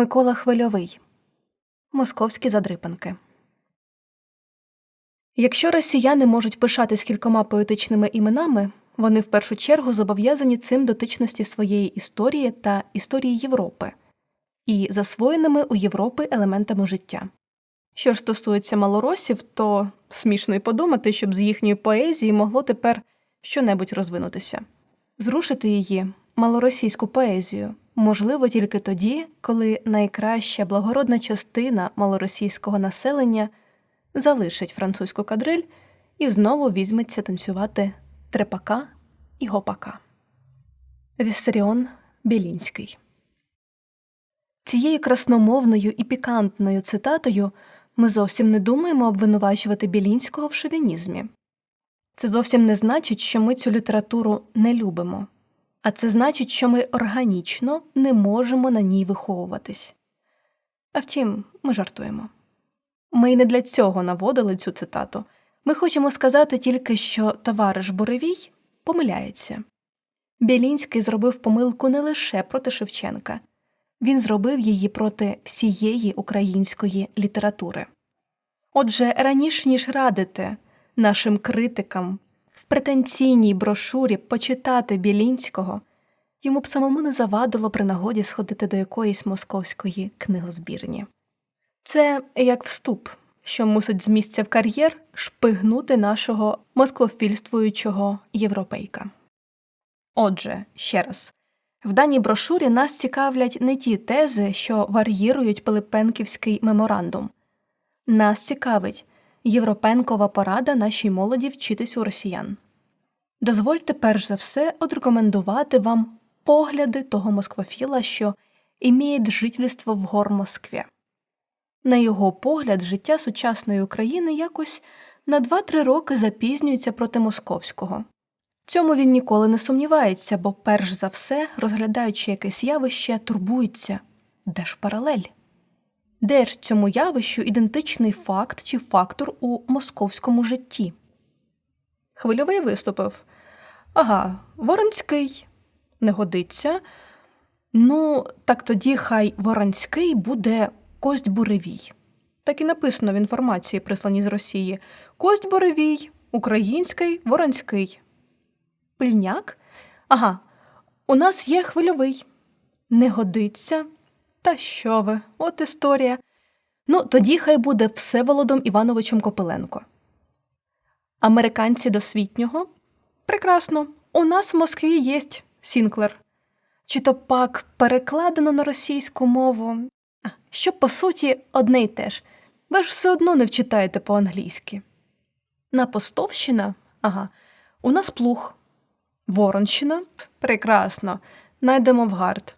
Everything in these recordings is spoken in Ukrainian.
Микола Хвильовий Московські задрипанки. Якщо росіяни можуть пишатись кількома поетичними іменами, вони в першу чергу зобов'язані цим дотичності своєї історії та історії Європи і засвоєними у Європи елементами життя. Що ж стосується малоросів, то смішно й подумати, щоб з їхньої поезії могло тепер щонебудь розвинутися. Зрушити її, малоросійську поезію, можливо тільки тоді, коли найкраща благородна частина малоросійського населення залишить французьку кадриль і знову візьметься танцювати трепака і гопака. Віссаріон Білінський Цією красномовною і пікантною цитатою ми зовсім не думаємо обвинувачувати Білінського в шовінізмі. Це зовсім не значить, що ми цю літературу не любимо, а це значить, що ми органічно не можемо на ній виховуватись. А втім, ми жартуємо. Ми й не для цього наводили цю цитату. Ми хочемо сказати тільки, що товариш Буревій помиляється. Білінський зробив помилку не лише проти Шевченка, він зробив її проти всієї української літератури. Отже, раніше ніж радити нашим критикам в претенційній брошурі почитати Білінського, йому б самому не завадило при нагоді сходити до якоїсь московської книгозбірні. Це як вступ, що мусить з місця в кар'єр шпигнути нашого москвофільствуючого європейка. Отже, ще раз. В даній брошурі нас цікавлять не ті тези, що вар'їрують Пилипенківський меморандум. Нас цікавить Європенкова порада нашій молоді вчитись у росіян. Дозвольте перш за все одрекомендувати вам погляди того москвофіла, що іміє жительство в гор Москві. На його погляд, життя сучасної України якось на 2-3 роки запізнюється проти московського. Цьому він ніколи не сумнівається, бо, перш за все, розглядаючи якесь явище, турбується де ж паралель? Де ж цьому явищу ідентичний факт чи фактор у московському житті? Хвильовий виступив Ага, Воронський не годиться. Ну, так тоді хай Воронський буде Кость Буревій. Так і написано в інформації, присланій з Росії Кость Буревій, український, Воронський. Пильняк? Ага, у нас є хвильовий. Не годиться. Та що ви, от історія. Ну, тоді хай буде Всеволодом Івановичем Копиленко. Американці досвітнього? Прекрасно. У нас в Москві є Сінклер. Чи то пак перекладено на російську мову, що по суті одне й те ж. Ви ж все одно не вчитаєте по-англійськи. Напостовщина? Ага, у нас плуг. Воронщина? Прекрасно. Найдемо в гард.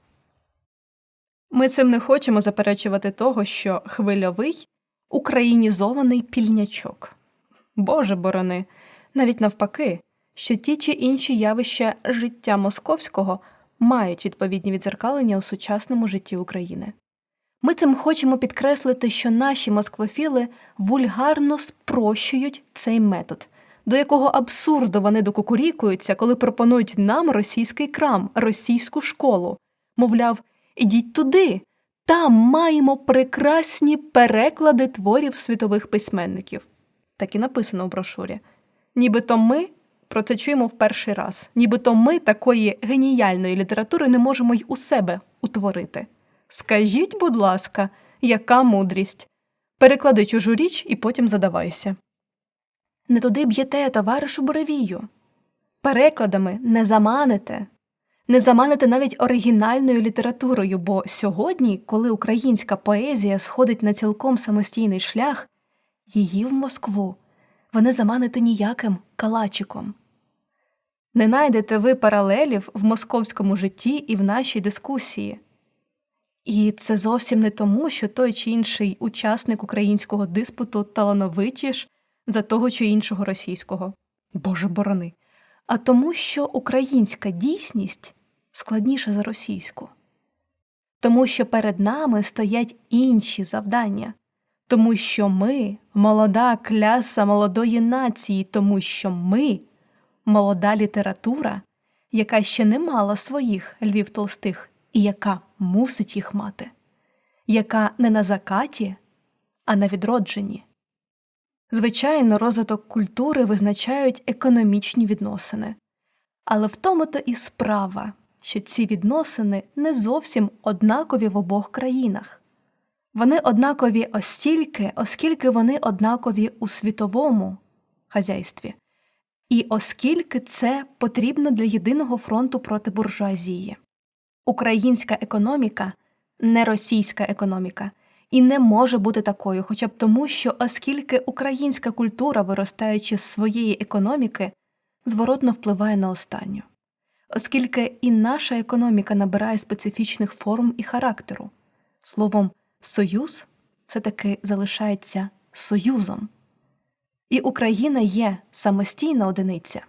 Ми цим не хочемо заперечувати того, що хвильовий українізований пільнячок. Боже борони, навіть навпаки, що ті чи інші явища життя московського мають відповідні відзеркалення у сучасному житті України. Ми цим хочемо підкреслити, що наші москвофіли вульгарно спрощують цей метод, до якого абсурду вони докукурікуються, коли пропонують нам російський крам, російську школу. Мовляв, ідіть туди, там маємо прекрасні переклади творів світових письменників. Так і написано в брошурі. Нібито ми про це чуємо в перший раз, нібито ми такої геніальної літератури не можемо й у себе утворити. Скажіть, будь ласка, яка мудрість? Переклади чужу річ і потім задавайся. Не туди б'єте, товаришу буревію. Перекладами не заманите, не заманите навіть оригінальною літературою, бо сьогодні, коли українська поезія сходить на цілком самостійний шлях, її в Москву ви не заманите ніяким калачиком. Не найдете ви паралелів в московському житті і в нашій дискусії. І це зовсім не тому, що той чи інший учасник українського диспуту талановитіш за того чи іншого російського, Боже борони, а тому, що українська дійсність складніша за російську, тому що перед нами стоять інші завдання, тому що ми молода кляса молодої нації, тому що ми молода література, яка ще не мала своїх львів толстих і яка мусить їх мати. яка не на закаті, а на відродженні. Звичайно, розвиток культури визначають економічні відносини. Але в тому то і справа, що ці відносини не зовсім однакові в обох країнах. Вони однакові остільки, оскільки вони однакові у світовому хазяйстві, і оскільки це потрібно для єдиного фронту проти буржуазії. Українська економіка не російська економіка і не може бути такою, хоча б тому, що оскільки українська культура, виростаючи з своєї економіки, зворотно впливає на останню, оскільки і наша економіка набирає специфічних форм і характеру, словом, союз все таки залишається союзом, і Україна є самостійна одиниця.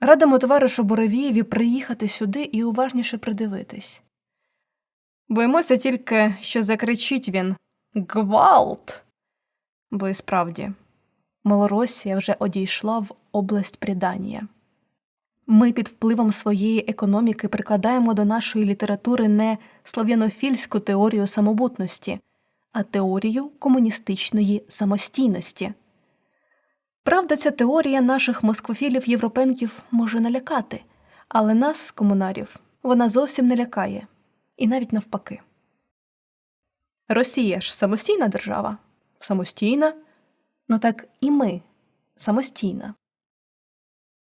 Радимо товаришу Боровієві приїхати сюди і уважніше придивитись. Боїмося тільки, що закричить він Гвалт. Бо і справді, Малоросія вже одійшла в область придання. Ми під впливом своєї економіки прикладаємо до нашої літератури не слав'янофільську теорію самобутності, а теорію комуністичної самостійності. Правда, ця теорія наших москвофілів європенків може налякати, але нас, комунарів, вона зовсім не лякає, і навіть навпаки. Росія ж самостійна держава? Самостійна? Ну так і ми самостійна.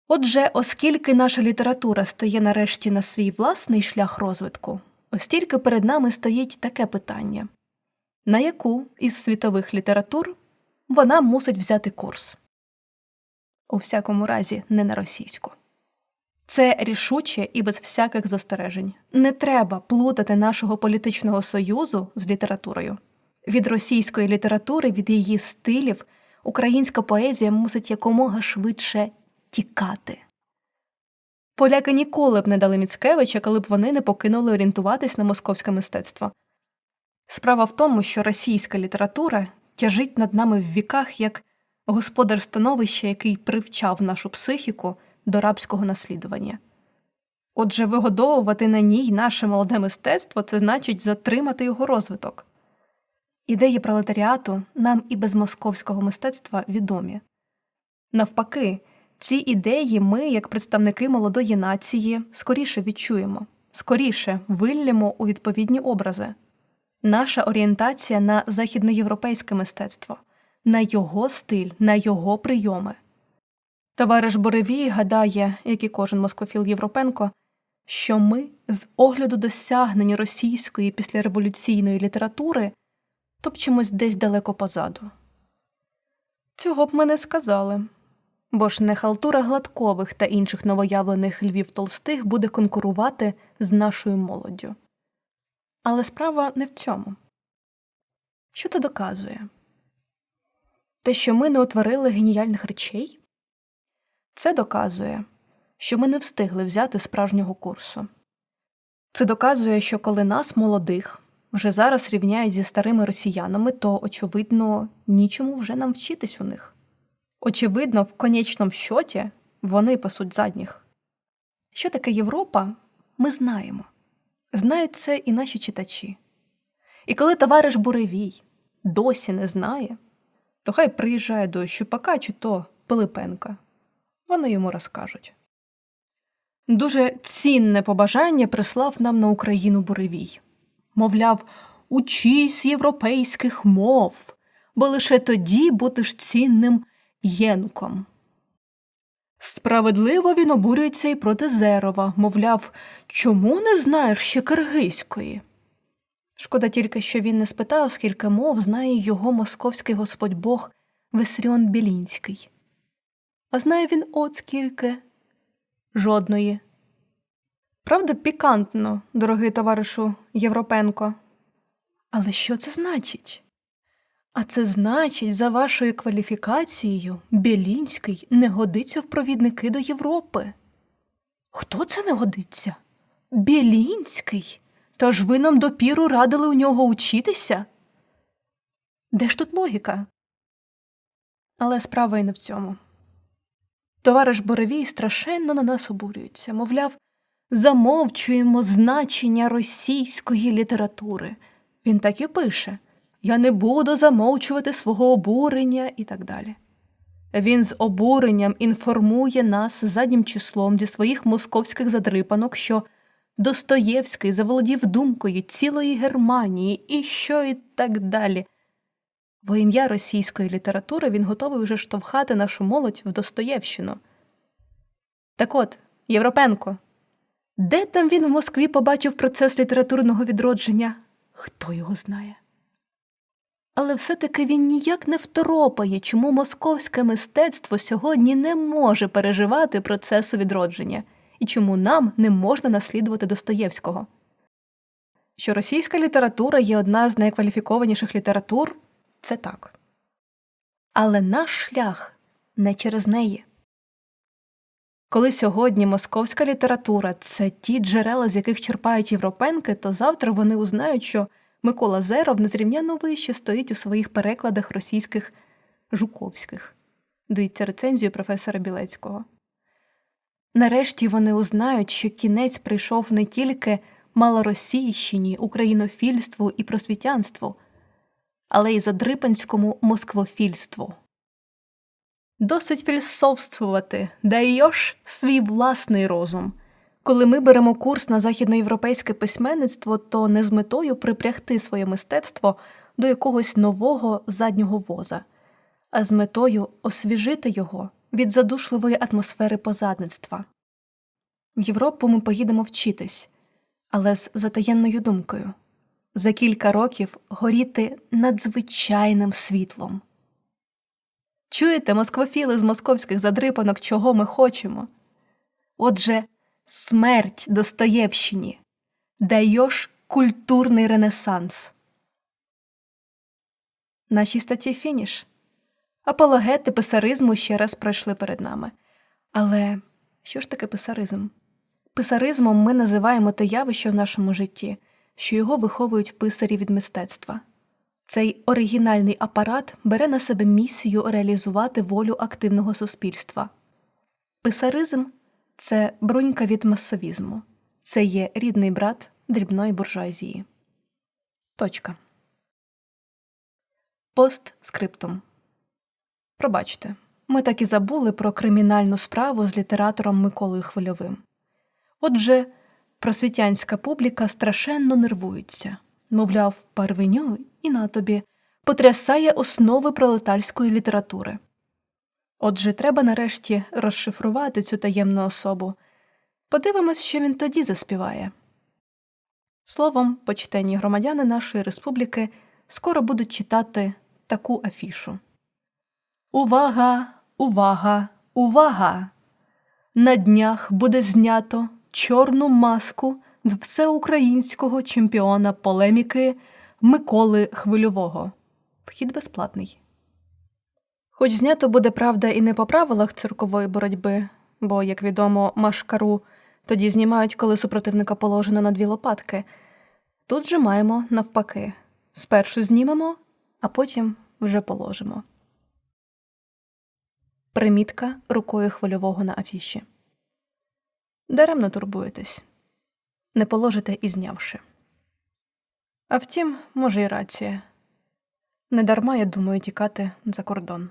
Отже, оскільки наша література стає нарешті на свій власний шлях розвитку, остільки перед нами стоїть таке питання на яку із світових літератур вона мусить взяти курс? У всякому разі, не на російську. Це рішуче і без всяких застережень. Не треба плутати нашого політичного союзу з літературою. Від російської літератури, від її стилів, українська поезія мусить якомога швидше тікати. Поляки ніколи б не дали Міцкевича, коли б вони не покинули орієнтуватись на московське мистецтво. Справа в тому, що російська література тяжить над нами в віках як господар становища, який привчав нашу психіку до рабського наслідування. Отже, вигодовувати на ній наше молоде мистецтво це значить затримати його розвиток. Ідеї пролетаріату нам і без московського мистецтва відомі. Навпаки, ці ідеї ми, як представники молодої нації, скоріше відчуємо, скоріше виллємо у відповідні образи. Наша орієнтація на західноєвропейське мистецтво, на його стиль, на його прийоми. Товариш Боревій гадає, як і кожен москофіл Європенко, що ми з огляду досягнень російської післяреволюційної літератури топчемось десь далеко позаду. Цього б ми не сказали, бо ж не халтура гладкових та інших новоявлених львів толстих буде конкурувати з нашою молоддю. Але справа не в цьому. Що це доказує? Те, що ми не утворили геніальних речей? Це доказує, що ми не встигли взяти справжнього курсу. Це доказує, що коли нас, молодих, вже зараз рівняють зі старими росіянами, то, очевидно, нічому вже нам вчитись у них. Очевидно, в конечному щоті вони пасуть задніх. Що таке Європа, ми знаємо. Знають це і наші читачі. І коли товариш Буревій досі не знає, то хай приїжджає до Щупака чи то Пилипенка. Вони йому розкажуть. Дуже цінне побажання прислав нам на Україну Буревій. Мовляв, учись європейських мов, бо лише тоді будеш цінним єнком. Справедливо він обурюється і проти Зерова, мовляв, чому не знаєш ще киргизької? Шкода тільки, що він не спитав, скільки мов знає його московський господь Бог Весріон Білінський. А знає він от скільки жодної. Правда, пікантно, дорогий товаришу Європенко. Але що це значить? А це значить, за вашою кваліфікацією, Білінський не годиться в провідники до Європи. Хто це не годиться? Білінський. Та ж ви нам допіру радили у нього учитися? Де ж тут логіка? Але справа і не в цьому. Товариш Боровій страшенно на нас обурюється, мовляв, замовчуємо значення російської літератури. Він так і пише Я не буду замовчувати свого обурення і так далі. Він з обуренням інформує нас заднім числом зі своїх московських задрипанок, що Достоєвський заволодів думкою цілої Германії і що і так далі. Во ім'я російської літератури він готовий вже штовхати нашу молодь в Достоєвщину. Так от, Європенко, де там він в Москві побачив процес літературного відродження? Хто його знає? Але все-таки він ніяк не второпає, чому московське мистецтво сьогодні не може переживати процесу відродження і чому нам не можна наслідувати Достоєвського. Що російська література є одна з найкваліфікованіших літератур це так. Але наш шлях не через неї. Коли сьогодні московська література це ті джерела, з яких черпають європенки, то завтра вони узнають, що Микола Зеров незрівняно вище стоїть у своїх перекладах російських жуковських. Дивіться рецензію професора Білецького. Нарешті вони узнають, що кінець прийшов не тільки малоросійщині, українофільству і просвітянству, але й задрипанському москвофільству. Досить філософствувати, даєш свій власний розум. Коли ми беремо курс на західноєвропейське письменництво, то не з метою припрягти своє мистецтво до якогось нового заднього воза, а з метою освіжити його від задушливої атмосфери позадництва. В Європу ми поїдемо вчитись, але з затаєнною думкою за кілька років горіти надзвичайним світлом. Чуєте, москвофіли з московських задрипанок, чого ми хочемо? Отже, смерть Достоєвщині даєш культурний ренесанс. Наші статті фініш. Апологети писаризму ще раз пройшли перед нами. Але що ж таке писаризм? Писаризмом ми називаємо те явище в нашому житті, що його виховують писарі від мистецтва. Цей оригінальний апарат бере на себе місію реалізувати волю активного суспільства. Писаризм це брунька від масовізму, це є рідний брат дрібної буржуазії. Точка. Постскриптум. Пробачте, ми так і забули про кримінальну справу з літератором Миколою Хвильовим. Отже, просвітянська публіка страшенно нервується, мовляв, парвеню і на тобі потрясає основи пролетарської літератури. Отже, треба нарешті розшифрувати цю таємну особу. Подивимось, що він тоді заспіває. Словом, почтенні громадяни нашої республіки скоро будуть читати таку афішу. Увага, увага, увага! На днях буде знято чорну маску з всеукраїнського чемпіона полеміки Миколи Хвильового. Вхід безплатний. Хоч знято буде правда і не по правилах циркової боротьби, бо, як відомо, машкару тоді знімають, коли супротивника положено на дві лопатки. Тут же маємо навпаки спершу знімемо, а потім вже положимо. Примітка рукою хвильового на афіші. Даремно турбуєтесь. Не положите і знявши. А втім, може, й рація. Недарма, я думаю, тікати за кордон.